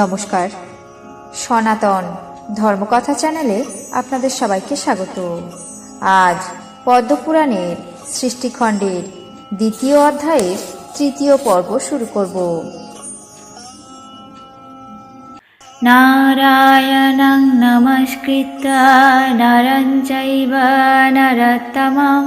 নমস্কার। সনাতন ধর্মকথা চ্যানেলে আপনাদের সবাইকে স্বাগত। আজ পদ্মপুরাণের সৃষ্টিখণ্ডের দ্বিতীয় অধ্যায়ের তৃতীয় পর্ব শুরু করব। নারায়ণং নমস্কৃত নরঞ্চৈব নরতমম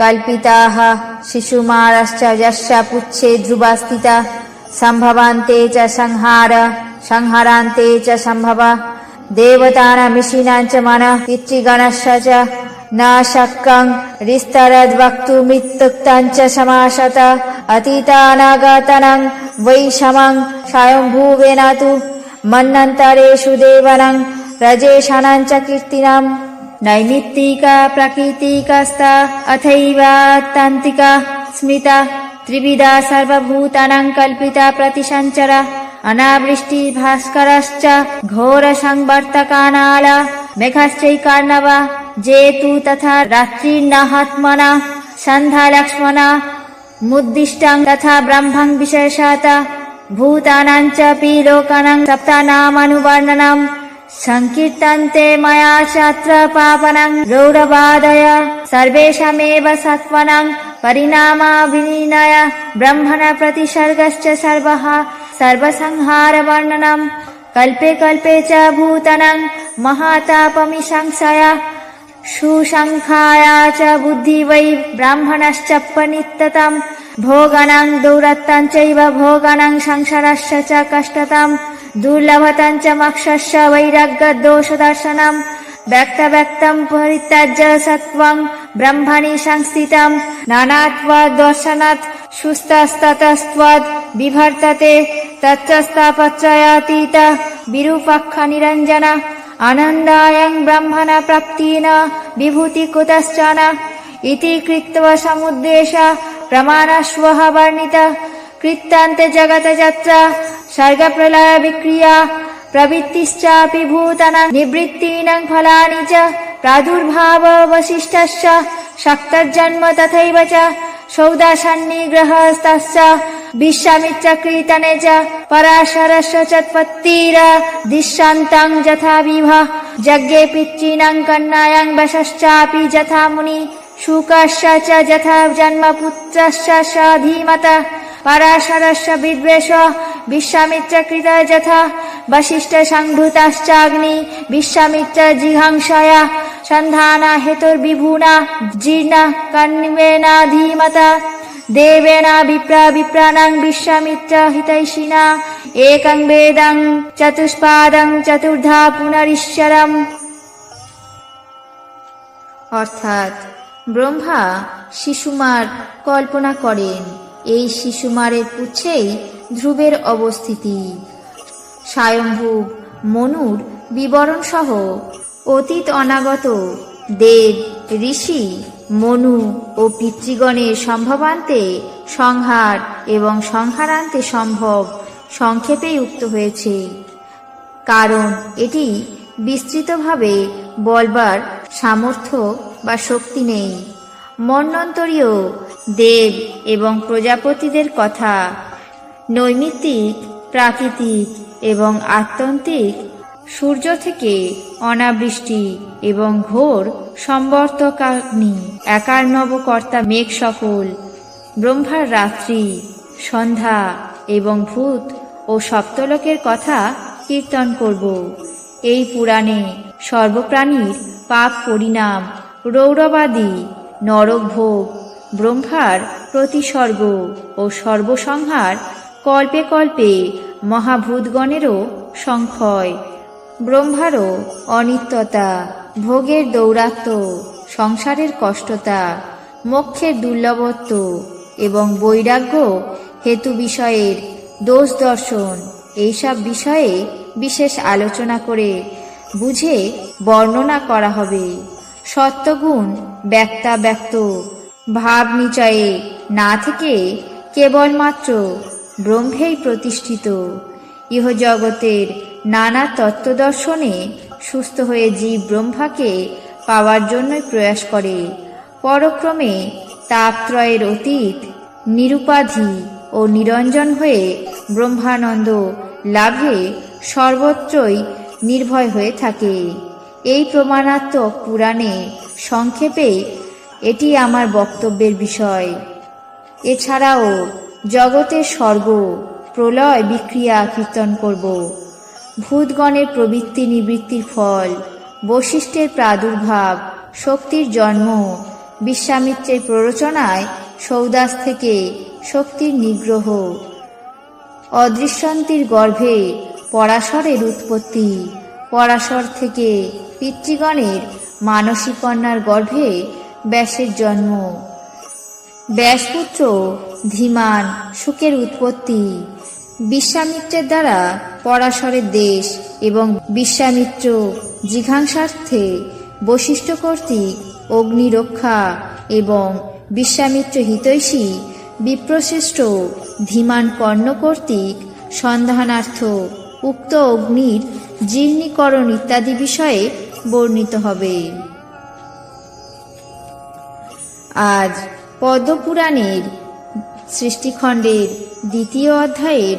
कल्पिताः शिशुमारश्च पुच्छे ध्रुवास्थिता सम्भवान्ते च संहार संहारान्ते च सम्भव देवतानामिषीणां च मनः पितृगणश्च च न शक्कं रिस्तरद्वक्तुमित्तुक्तञ्च समाशत अतीतानागतनं वै शमं सायम्भुवेन तु मन्नन्तरेषु देवनं रजेशानां च कीर्तिनाम् नैमित्तिका प्राकृतिकस्ता अथैवात्तान्तिका स्मृता त्रिविधा सर्वभूतानां कल्पिता प्रतिसञ्चरा अनावृष्टि भास्करश्च घोरसंवर्तकानाल मेघश्चैकार्णव जेतु तथा रात्रिर्नहात्मना सन्ध्यालक्ष्मणा मुद्दिष्टं तथा ब्रह्मं विशेषात भूतानां च लोकानां सप्तानामनुवर्णनम् सङ्कीर्तन्ते मया शास्त्र पापनं रौरवादय सर्वेषामेव सत्त्वनं परिणामाभिनय ब्रह्मण प्रतिसर्गश्च सर्वः सर्वसंहारवर्णनं कल्पे कल्पे च भूतनं महातापमि संशय सुशङ्खाया च बुद्धि वै ब्राह्मणश्च पनित्यतं भोगानां दौरत्तं चैव भोगानां संसारस्य च कष्टताम् दुर्लभतं च मोक्षस्य वैराग्यदोषदर्शनं व्यक्तव्यक्तं परित्यज्य सत्त्वं ब्रह्मणि संस्थितं नानात्वदर्शनात् सुस्तस्ततस्त्वद् विभर्तते तत्त्वस्तापत्रयातीत विरूपाक्षनिरञ्जन आनन्दायं ब्रह्मण प्राप्तिन विभूति कुतश्चन इति कृत्वा समुद्देश प्रमाणस्वः वर्णित कृत्तान्ते जगत जत्रा सर्गप्रलय विक्रिया प्रवृत्तिश्चापि भूतानां निवृत्तीनां फलानि च प्रादुर्भाववशिष्टश्च शक्तजन्म तथैव च सौदासन्निग्रहस्तश्च विश्वामित्रकीर्तने च पराशरस्य च त्वत्तीर दिशान्तं यथा विभा यज्ञे पितॄणां कन्यायां वशश्चापि यथा मुनि शुकस्य च यथा जन्मपुत्रस्य स धीमत पराशरस्य विद्वेष विश्वामित्रकृत यथा वसिष्ठसङ्भृताश्चाग्नि विश्वामित्र जिघांसया सन्धाना हेतुर्विभुना जीर्ण कण्वेन धीमत देवेन विप्र विप्राणां विश्वामित्र हितैषिणा एकं वेदं चतुष्पादं चतुर्धा पुनरीश्वरम् অর্থাৎ ব্রহ্মা শিশুমার কল্পনা করেন এই শিশুমারের পুচ্ছেই ধ্রুবের অবস্থিতি স্বয়ংভূব মনুর বিবরণ সহ অতীত অনাগত দেব ঋষি মনু ও পিতৃগণের সম্ভবান্তে সংহার এবং সংহারান্তে সম্ভব সংক্ষেপেই উক্ত হয়েছে। কারণ এটি বিস্তৃতভাবে বলবার সামর্থ্য বা শক্তি নেই। মন্নন্তরীয় দেব এবং প্রজাপতিদের কথা, নৈমিত্তিক, প্রাকৃতিক এবং আত্যন্তিক সূর্য থেকে অনাবৃষ্টি এবং ঘোর সম্বর্তকাগ্নি, একার্ণবকর্তা মেঘ সকল ব্রহ্মার রাত্রি, সন্ধ্যা এবং ভূত ও সপ্তলোকের কথা কীর্তন করব। এই পুরাণে সর্বপ্রাণীর পাপ পরিণাম, রৌরবাদী নরকভোগ ব্রহ্মার প্রতিসর্গ ও সর্বসংহার কল্পে কল্পে মহাভূতগণেরও সংক্ষয় ব্রহ্মারও অনিত্যতা, ভোগের দৌরাত্ম সংসারের কষ্টতা, মোক্ষের দুর্লভত্ব এবং বৈরাগ্য হেতু বিষয়ের দোষ দর্শন, এইসব বিষয়ে বিশেষ আলোচনা করে বুঝে বর্ণনা করা হবে। সত্যগুণ ব্যক্তা ব্যক্ত ভাব নিচয়ে না থেকে কেবলমাত্র ব্রহ্মেই প্রতিষ্ঠিত। ইহজগতের নানা তত্ত্বদর্শনে সুস্থ হয়ে জীব ব্রহ্মাকে পাওয়ার জন্যই প্রয়াস করে। পরক্রমে তাপত্রয়ের অতীত নিরুপাধি ও নিরঞ্জন হয়ে ব্রহ্মানন্দ লাভে সর্বত্রই নির্ভয় হয়ে থাকে। এই প্রমাণাত্মক পুরাণে সংক্ষেপে এটি আমার বক্তব্যের বিষয়। এছাড়াও জগতের স্বর্গ, প্রলয় বিক্রিয়া কীর্তন করব। ভূতগণের প্রবৃত্তি নিবৃত্তির ফল, বৈশিষ্ট্যের প্রাদুর্ভাব, শক্তির জন্ম, বিশ্বামিত্রের প্ররোচনায় সৌদাস থেকে শক্তির নিগ্রহ। অদৃশ্যন্তীর গর্ভে পরাশরের উৎপত্তি, পরাশর থেকে পিতৃগণের মানসী কন্যার গর্ভে ব্যাসের জন্ম। ব্যাসপুত্র ধীমান, সুখের উৎপত্তি, বিশ্বামিত্রের দ্বারা পরাশরের দেশ এবং বিশ্বামিত্র জিঘাংসার্থে বৈশিষ্ট্য কর্তৃক অগ্নিরক্ষা এবং বিশ্বামিত্র হিতৈষী বিপ্রশ্রেষ্ঠ ধীমান কর্ণ কর্তৃক সন্ধানার্থ উক্ত অগ্নির জীর্ণীকরণ ইত্যাদি বিষয়ে বর্ণিত হবে। আজ পদ্মপুরাণের সৃষ্টিখণ্ডের দ্বিতীয় অধ্যায়ের